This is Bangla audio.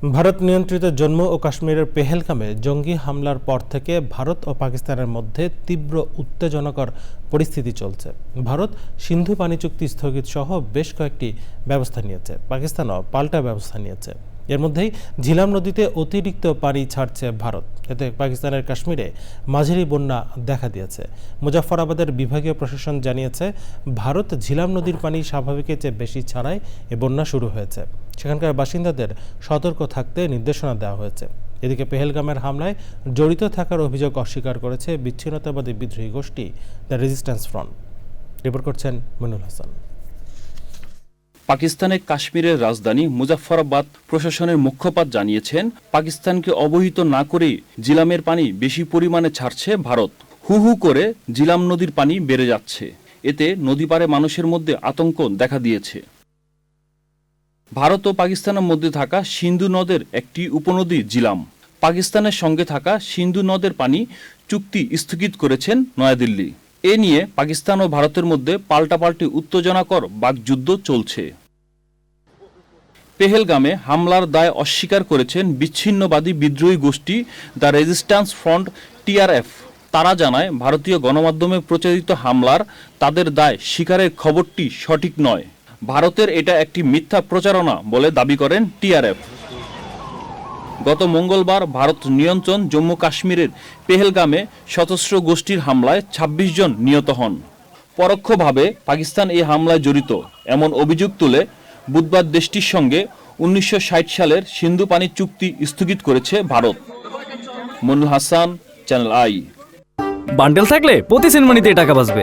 ভারত নিয়ন্ত্রিত জম্মু ও কাশ্মীরের পেহেলগামে জঙ্গি হামলার পর থেকে ভারত ও পাকিস্তানের মধ্যে তীব্র উত্তেজনাকর পরিস্থিতি চলছে। ভারত সিন্ধু পানি চুক্তি স্থগিত সহ বেশ কয়েকটি ব্যবস্থা নিয়েছে। পাকিস্তানও পাল্টা ব্যবস্থা নিয়েছে। এর মধ্যেই ঝিলাম নদীতে অতিরিক্ত পানি ছাড়ছে ভারত। এতে পাকিস্তানের কাশ্মীরে মাঝারি বন্যা দেখা দিয়েছে। মুজাফফরাবাদের বিভাগীয় প্রশাসন জানিয়েছে, ভারত ঝিলাম নদীর পানি স্বাভাবিকের চেয়ে বেশি ছাড়ায় এ বন্যা শুরু হয়েছে। সেখানকার বাসিন্দাদের সতর্ক থাকতে নির্দেশনা দেওয়া হয়েছে। এদিকে পেহেলগামের হামলায় জড়িত থাকার অভিযোগ অস্বীকার করেছে বিচ্ছিন্নতাবাদী বিদ্রোহী গোষ্ঠী দ্য রেজিস্ট্যান্স ফ্রন্ট। রিপোর্ট করছেন মনুল হাসান। পাকিস্তানের কাশ্মীরের রাজধানী মুজাফফরাবাদ প্রশাসনের মুখপাত্র জানিয়েছেন, পাকিস্তানকে অবহিত না করেই জিলামের পানি বেশি পরিমাণে ছাড়ছে ভারত। হু হু করে জিলাম নদীর পানি বেড়ে যাচ্ছে। এতে নদীপাড়ে মানুষের মধ্যে আতঙ্ক দেখা দিয়েছে। ভারত ও পাকিস্তানের মধ্যে থাকা সিন্ধু নদের একটি উপনদী জিলাম। পাকিস্তানের সঙ্গে থাকা সিন্ধু নদের পানি চুক্তি স্থগিত করেছেন নয়াদিল্লি। এ নিয়ে পাকিস্তান ও ভারতের মধ্যে পাল্টাপাল্টি উত্তেজনাকর বাকযুদ্ধ চলছে। পেহেলগামে হামলার দায় অস্বীকার করেছেন বিচ্ছিন্নবাদী বিদ্রোহী গোষ্ঠী দ্য রেজিস্ট্যান্স ফ্রন্ট টিআরএফ তারা জানায়, ভারতীয় গণমাধ্যমে প্রচারিত হামলার তাদের দায় স্বীকারের খবরটি সঠিক নয়। ভারতের এটা একটি মিথ্যা প্রচারণা বলে দাবি করেন টিআরএফ। গত মঙ্গলবার ভারত নিয়ন্ত্রণ জম্মু কাশ্মীরের পেহেলগামে সশস্ত্র গোষ্ঠীর হামলায় ২৬ জন নিহত হন। পরোক্ষভাবে পাকিস্তান এই হামলায় জড়িত, এমন অভিযোগ তুলে বুধবার দেশটির সঙ্গে উনিশশো ষাট সালের সিন্ধু পানি চুক্তি স্থগিত করেছে Bharat. Monul Hasan, channel I. Bundle থাকলে প্রতি সেনমানিতে টাকা বাঁচবে।